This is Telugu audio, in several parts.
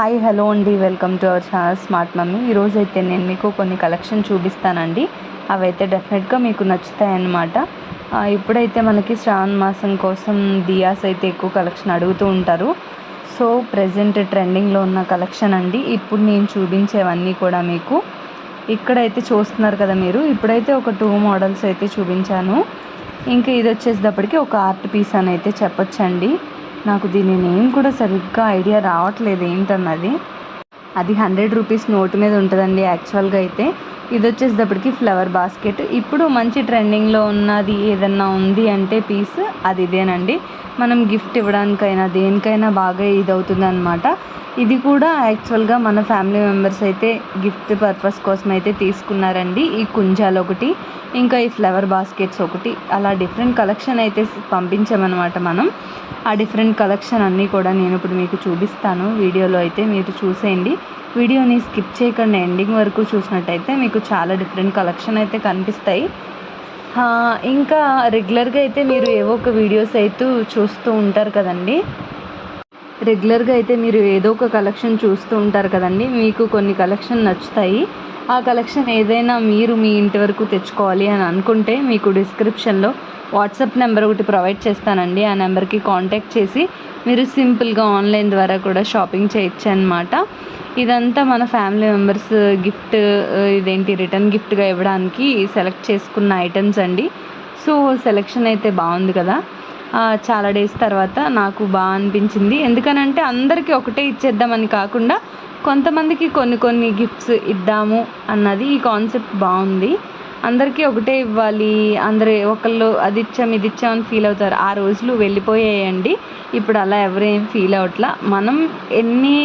హాయ్ హలో అండి. Welcome to our channel smart mummy. ఈరోజు అయితే నేను మీకు కొన్ని కలెక్షన్ చూపిస్తానండి. అవి అయితే డెఫినెట్గా మీకు నచ్చుతాయి అన్నమాట ఇప్పుడైతే మనకి శ్రావణ మాసం కోసం దియాస్ అయితే ఎక్కువ కలెక్షన్ అడుగుతూ ఉంటారు. సో ప్రజెంట్ ట్రెండింగ్లో ఉన్న కలెక్షన్ అండి. ఇప్పుడు నేను చూపించేవన్నీ కూడా మీకు. ఇక్కడైతే చూస్తున్నారు కదా మీరు. ఇప్పుడైతే ఒక టూ మోడల్స్ అయితే చూపించాను. ఇంకా ఇది వచ్చేసేటప్పటికి ఒక ఆర్ట్ పీస్ అని అయితే చెప్పొచ్చండి. నాకు దీని నేమ్ కూడా సరిగ్గా ఐడియా రావట్లేదు ఏంటన్నది. అది హండ్రెడ్ రూపీస్ నోట్ మీద ఉంటుందండి యాక్చువల్గా అయితే. ఇది వచ్చేసేటప్పటికి ఫ్లవర్ బాస్కెట్ ఇప్పుడు మంచి ట్రెండింగ్లో ఉన్నది ఏదన్నా ఉంది అంటే పీస్ అది ఇదేనండి. మనం గిఫ్ట్ ఇవ్వడానికైనా దేనికైనా బాగా ఇది అవుతుంది అనమాట ఇది కూడా యాక్చువల్గా మన ఫ్యామిలీ మెంబర్స్ అయితే గిఫ్ట్ పర్పస్ కోసం అయితే తీసుకున్నారండి. ఈ కుంజాలు ఒకటి ఇంకా ఈ ఫ్లవర్ బాస్కెట్స్ ఒకటి. అలా డిఫరెంట్ కలెక్షన్ అయితే పంపించామన్నమాట మనం. ఆ డిఫరెంట్ కలెక్షన్ అన్నీ కూడా నేను ఇప్పుడు మీకు చూపిస్తాను. వీడియోలో అయితే మీరు చూసేయండి. వీడియోని స్కిప్ చేయకుండా ఎండింగ్ వరకు చూసినట్టయితే మీకు చాలా డిఫరెంట్ కలెక్షన్ అయితే కనిపిస్తాయి. ఇంకా రెగ్యులర్గా అయితే మీరు ఏవో ఒక వీడియోస్ అయితే చూస్తూ ఉంటారు కదండి. రెగ్యులర్గా అయితే మీరు ఏదో ఒక కలెక్షన్ చూస్తూ ఉంటారు కదండి. మీకు కొన్ని కలెక్షన్ నచ్చుతాయి. ఆ కలెక్షన్ ఏదైనా మీరు మీ ఇంటి వరకు తెచ్చుకోవాలి అని అనుకుంటే మీకు డిస్క్రిప్షన్లో వాట్సాప్ నెంబర్ ఒకటి ప్రొవైడ్ చేస్తానండి. ఆ నెంబర్కి కాంటాక్ట్ చేసి మీరు సింపుల్గా ఆన్లైన్ ద్వారా కూడా షాపింగ్ చేయొచ్చు అనమాట ఇదంతా మన ఫ్యామిలీ మెంబర్స్ గిఫ్ట్ ఇదేంటి రిటర్న్ గిఫ్ట్గా ఇవ్వడానికి సెలెక్ట్ చేసుకున్న ఐటమ్స్ అండి. సో సెలెక్షన్ అయితే బాగుంది కదా. చాలా డేస్ తర్వాత నాకు బాగా అనిపించింది. ఎందుకనంటే అందరికీ ఒకటే ఇచ్చేద్దామని కాకుండా కొంతమందికి కొన్ని కొన్ని గిఫ్ట్స్ ఇద్దాము అన్నది ఈ కాన్సెప్ట్ బాగుంది. అందరికీ ఒకటే ఇవ్వాలి. అందరు ఒకళ్ళు అది ఇచ్చాం ఇది ఇచ్చాం అని ఫీల్ అవుతారు. ఆ రోజులు వెళ్ళిపోయాయండి. ఇప్పుడు అలా ఎవరేం ఫీల్ అవట్లా మనం ఎన్ని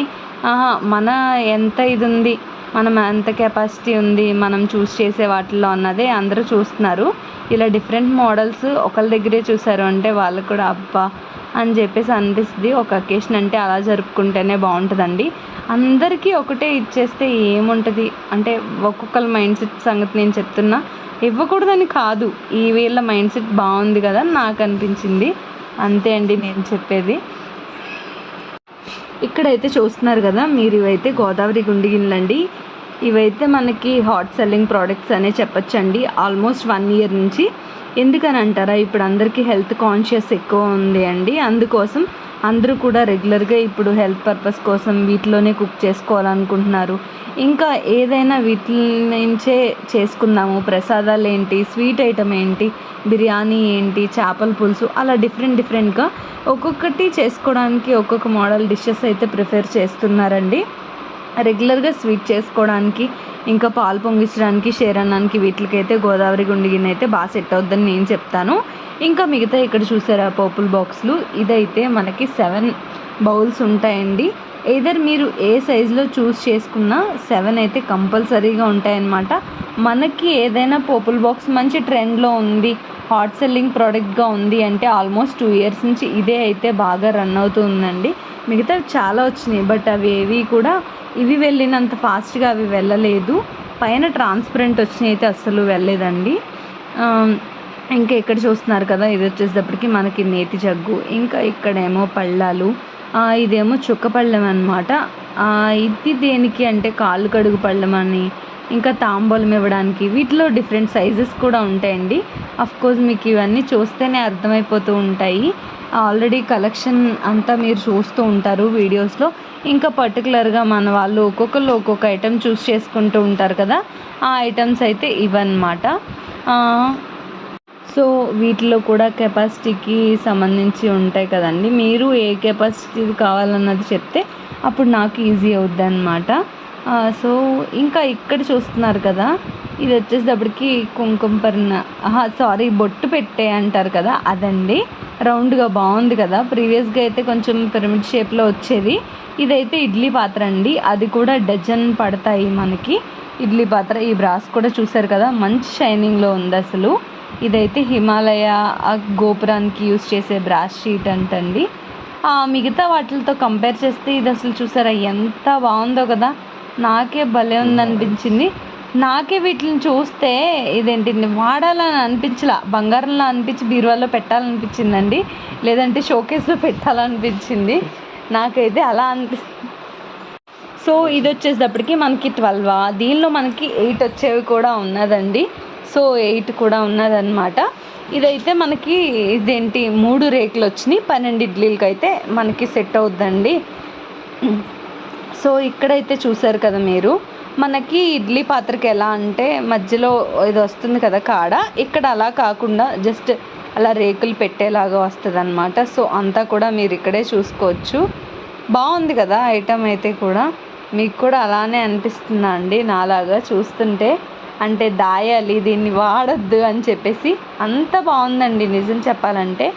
మన ఎంత ఇది ఉంది మనం ఎంత కెపాసిటీ ఉంది? మనం చూస్ చేసే వాటిల్లో అన్నదే అందరూ చూస్తున్నారు. ఇలా డిఫరెంట్ మోడల్స్ ఒకళ్ళ దగ్గరే చూసారు అంటే వాళ్ళు కూడా అబ్బా అని చెప్పేసి అనిపిస్తుంది. ఒక అకేషన్ అంటే అలా జరుపుకుంటేనే బాగుంటుందండి. అందరికీ ఒకటే ఇచ్చేస్తే ఏముంటుంది? అంటే ఒక్కొక్కళ్ళ మైండ్ సెట్ సంగతి నేను చెప్తున్నా. ఇవ్వకూడదని కాదు. ఈ వీళ్ళ మైండ్ సెట్ బాగుంది కదా నాకు అనిపించింది. అంతే అండి నేను చెప్పేది. ఇక్కడైతే చూస్తున్నారు కదా మీరు ఇవైతే గోదావరి గుండి గిన్నెలండి. ఇవైతే మనకి హాట్ సెల్లింగ్ ప్రోడక్ట్స్ అనే చెప్పొచ్చండి. ఆల్మోస్ట్ వన్ ఇయర్ నుంచి ఎందుకని అంటారా? ఇప్పుడు అందరికీ హెల్త్ కాన్షియస్ ఎక్కువ ఉంది అండి. అందుకోసం అందరూ కూడా రెగ్యులర్గా ఇప్పుడు హెల్త్ పర్పస్ కోసం వీటిలోనే కుక్ చేసుకోవాలనుకుంటున్నారు. ఇంకా ఏదైనా వీటి నుంచే చేసుకుందాము. ప్రసాదాలు ఏంటి? స్వీట్ ఐటమ్ ఏంటి? బిర్యానీ ఏంటి? చేపల పులుసు అలా డిఫరెంట్ డిఫరెంట్గా ఒక్కొక్కటి చేసుకోవడానికి ఒక్కొక్క మోడల్ డిషెస్ అయితే ప్రిఫర్ చేస్తున్నారండి. రెగ్యులర్గా స్వీట్ చేసుకోవడానికి ఇంకా పాలు పొంగించడానికి షేర్ అన్నానికి వీటికైతే గోదావరి గుండి గిన్నె అయితే బాగా సెట్ అవుద్దని నేను చెప్తాను. ఇంకా మిగతా ఇక్కడ చూసారా పోపుల్ బాక్స్లు? ఇదైతే మనకి సెవెన్ బౌల్స్ ఉంటాయండి. ఏదర్ మీరు ఏ సైజులో చూస్ చేసుకున్నా సెవెన్ అయితే కంపల్సరీగా ఉంటాయన్నమాట. మనకి ఏదైనా పోపుల్ బాక్స్ మంచి ట్రెండ్లో ఉంది హాట్ సెల్లింగ్ ప్రోడక్ట్గా ఉంది అంటే ఆల్మోస్ట్ టూ ఇయర్స్ నుంచి ఇదే అయితే బాగా రన్ అవుతుందండి. మిగతా చాలా వచ్చినాయి బట్ అవి ఏవి కూడా ఇవి వెళ్ళినంత ఫాస్ట్గా అవి వెళ్ళలేదు. పైన ట్రాన్స్పరెంట్ వచ్చినాయి అయితే అస్సలు వెళ్ళలేదండి. ఇంకా ఇక్కడ చూస్తున్నారు కదా ఇది వచ్చేటప్పటికి మనకి నేతి జగ్గు ఇంకా ఇక్కడేమో పళ్ళాలు ఇదేమో చుక్క పళ్ళెం అనమాట ఇది దేనికి అంటే కాళ్ళు కడుగు పళ్ళెం అని ఇంకా తాంబూలం ఇవ్వడానికి వీటిలో డిఫరెంట్ సైజెస్ కూడా ఉంటాయండి. కోర్స్ మీకు ఇవన్నీ చూస్తేనే అర్థమైపోతూ ఉంటాయి. ఆల్రెడీ కలెక్షన్ అంతా మీరు చూస్తూ ఉంటారు వీడియోస్లో ఇంకా పర్టికులర్గా మన వాళ్ళు ఒక్కొక్కరు ఒక్కొక్క ఐటెం చూస్ చేసుకుంటూ ఉంటారు కదా. ఆ ఐటమ్స్ అయితే ఇవన్నమాట. సో వీటిలో కూడా కెపాసిటీకి సంబంధించి ఉంటాయి కదండి. మీరు ఏ కెపాసిటీ కావాలన్నది చెప్తే అప్పుడు నాకు ఈజీ అవుద్ది అనమాట సో ఇంకా ఇక్కడ చూస్తున్నారు కదా ఇది వచ్చేటప్పటికి కుంకుమ పర్ణ. సారీ బొట్టు పెట్టే అంటారు కదా అదండి. రౌండ్గా బాగుంది కదా ప్రీవియస్గా అయితే కొంచెం పిరమిడ్ షేప్లో వచ్చేది. ఇదైతే ఇడ్లీ పాత్ర అండి. అది కూడా డజన్ పడతాయి మనకి. ఇడ్లీ పాత్ర ఈ బ్రాస్ కూడా చూసారు కదా మంచి షైనింగ్లో ఉంది అసలు. ఇదైతే హిమాలయ గోపురానికి యూస్ చేసే బ్రాస్ షీట్ అంటండి. మిగతా వాటితో కంపేర్ చేస్తే ఇది అసలు చూసారా ఎంత బాగుందో కదా. నాకే భలే ఉందనిపించింది. నాకే వీటిని చూస్తే ఇదేంటి వాడాలని అనిపించలా. బంగారంలో అనిపించి బీరువాలో పెట్టాలనిపించిందండి. లేదంటే షోకేస్లో పెట్టాలనిపించింది. నాకైతే అలా అనిపిస్తుంది సో ఇది వచ్చేటప్పటికి మనకి ట్వెల్వ్ దీనిలో మనకి ఎయిట్ వచ్చేవి కూడా ఉన్నదండి. సో ఎయిట్ కూడా ఉన్నదన్నమాట. ఇదైతే మనకి ఇదేంటి మూడు రేకులు వచ్చినాయి పన్నెండు ఇడ్లీలకైతే మనకి సెట్ అవుద్దండి. సో ఇక్కడైతే చూసారు కదా మీరు. మనకి ఇడ్లీ పాత్రకి ఎలా అంటే మధ్యలో ఇది వస్తుంది కదా కాడ. ఇక్కడ అలా కాకుండా జస్ట్ అలా రేకులు పెట్టేలాగా వస్తుంది అనమాట సో అంతా కూడా మీరు ఇక్కడే చూసుకోవచ్చు. బాగుంది కదా ఐటమ్ అయితే కూడా. మీకు కూడా అలానే అనిపిస్తుందా అండి నాలాగా చూస్తుంటే? అంటే దాయాలి దీన్ని వాడొద్దు అని చెప్పేసి అంత బాగుందండి నిజం చెప్పాలంటే.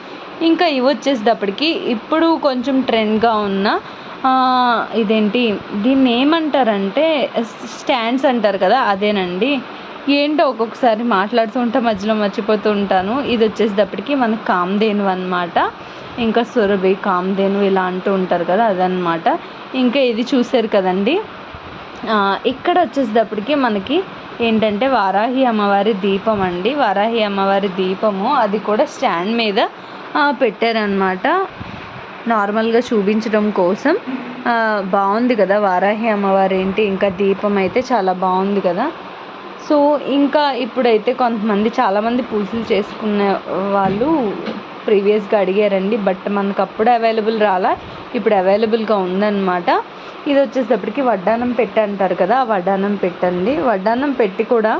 ఇంకా ఇవి వచ్చేసేటప్పటికి ఇప్పుడు కొంచెం ట్రెండ్గా ఉన్న ఇదేంటి? దీన్ని ఏమంటారంటే స్టాండ్స్ అంటారు కదా అదేనండి. ఏంటో ఒక్కొక్కసారి మాట్లాడుతూ ఉంటే మధ్యలో మర్చిపోతూ ఉంటాను. ఇది వచ్చేసేటప్పటికి మనకి కామధేను అనమాట ఇంకా సురభి కామధేను ఇలా అంటూ ఉంటారు కదా అదనమాట ఇంకా ఇది చూసారు కదండి. ఇక్కడ వచ్చేసేటప్పటికి మనకి ఏంటంటే వారాహి అమ్మవారి దీపం అండి. వారాహి అమ్మవారి దీపము అది కూడా స్టాండ్ మీద పెట్టారనమాట నార్మల్గా చూపించడం కోసం. బాగుంది కదా వారాహి అమ్మవారు ఏంటి ఇంకా దీపం అయితే చాలా బాగుంది కదా. సో ఇంకా ఇప్పుడైతే కొంతమంది చాలామంది పూజలు చేసుకునే వాళ్ళు ప్రీవియస్గా అడిగారండి. బట్ మనకు అప్పుడు అవైలబుల్ రాలా. ఇప్పుడు అవైలబుల్గా ఉందన్నమాట. ఇది వచ్చేటప్పటికి వడ్డానం పెట్టి అంటారు కదా ఆ వడ్డానం పెట్టండి. వడ్డానం పెట్టి కూడా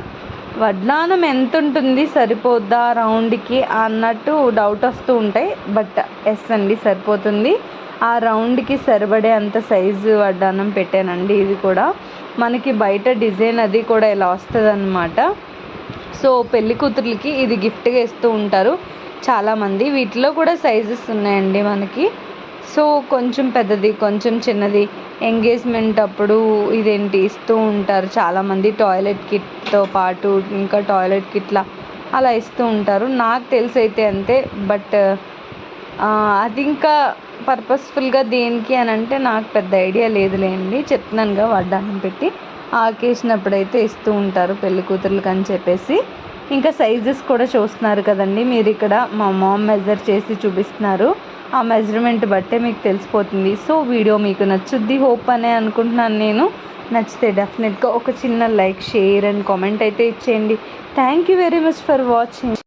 వడ్డానం ఎంత ఉంటుంది సరిపోద్దా రౌండ్కి అన్నట్టు డౌట్ వస్తూ ఉంటాయి. బట్ ఎస్ అండి సరిపోతుంది. ఆ రౌండ్కి సరిపడే అంత సైజు వడ్డానం పెట్టానండి ఇది కూడా. మనకి బయట డిజైన్ అది కూడా ఇలా వస్తుంది సో పెళ్ళి కూతుర్లకి ఇది గిఫ్ట్గా ఇస్తూ ఉంటారు చాలామంది. వీటిలో కూడా సైజెస్ ఉన్నాయండి మనకి. సో కొంచెం పెద్దది కొంచెం చిన్నది ఎంగేజ్మెంట్ అప్పుడు ఇదేంటి ఇస్తూ ఉంటారు. చాలామంది టాయిలెట్ కిట్తో పాటు ఇంకా టాయిలెట్ కిట్లా అలా ఇస్తూ ఉంటారు. నాకు తెలిసి అయితే అంతే. బట్ అది ఇంకా పర్పస్ఫుల్గా దేనికి అని అంటే నాకు పెద్ద ఐడియా లేదులేండి. చెప్తున్నానుగా వడ్డానం పెట్టి ఆకేసినప్పుడైతే ఇస్తూ ఉంటారు పెళ్ళి కూతుర్లకు అని చెప్పేసి. ఇంకా సైజెస్ కూడా చూస్తున్నారు కదండి. మీరు ఇక్కడ మా మామ్ మెజర్ చేసి చూపిస్తున్నారు. ఆ మెజర్మెంట్ బట్టే మీకు తెలిసిపోతుంది. సో వీడియో మీకు నచ్చుద్ది హోప్ అనే అనుకుంటున్నాను నేను. నచ్చితే డెఫినెట్గా ఒక చిన్న లైక్ షేర్ అండ్ కామెంట్ అయితే ఇచ్చేయండి. Thank you very much for watching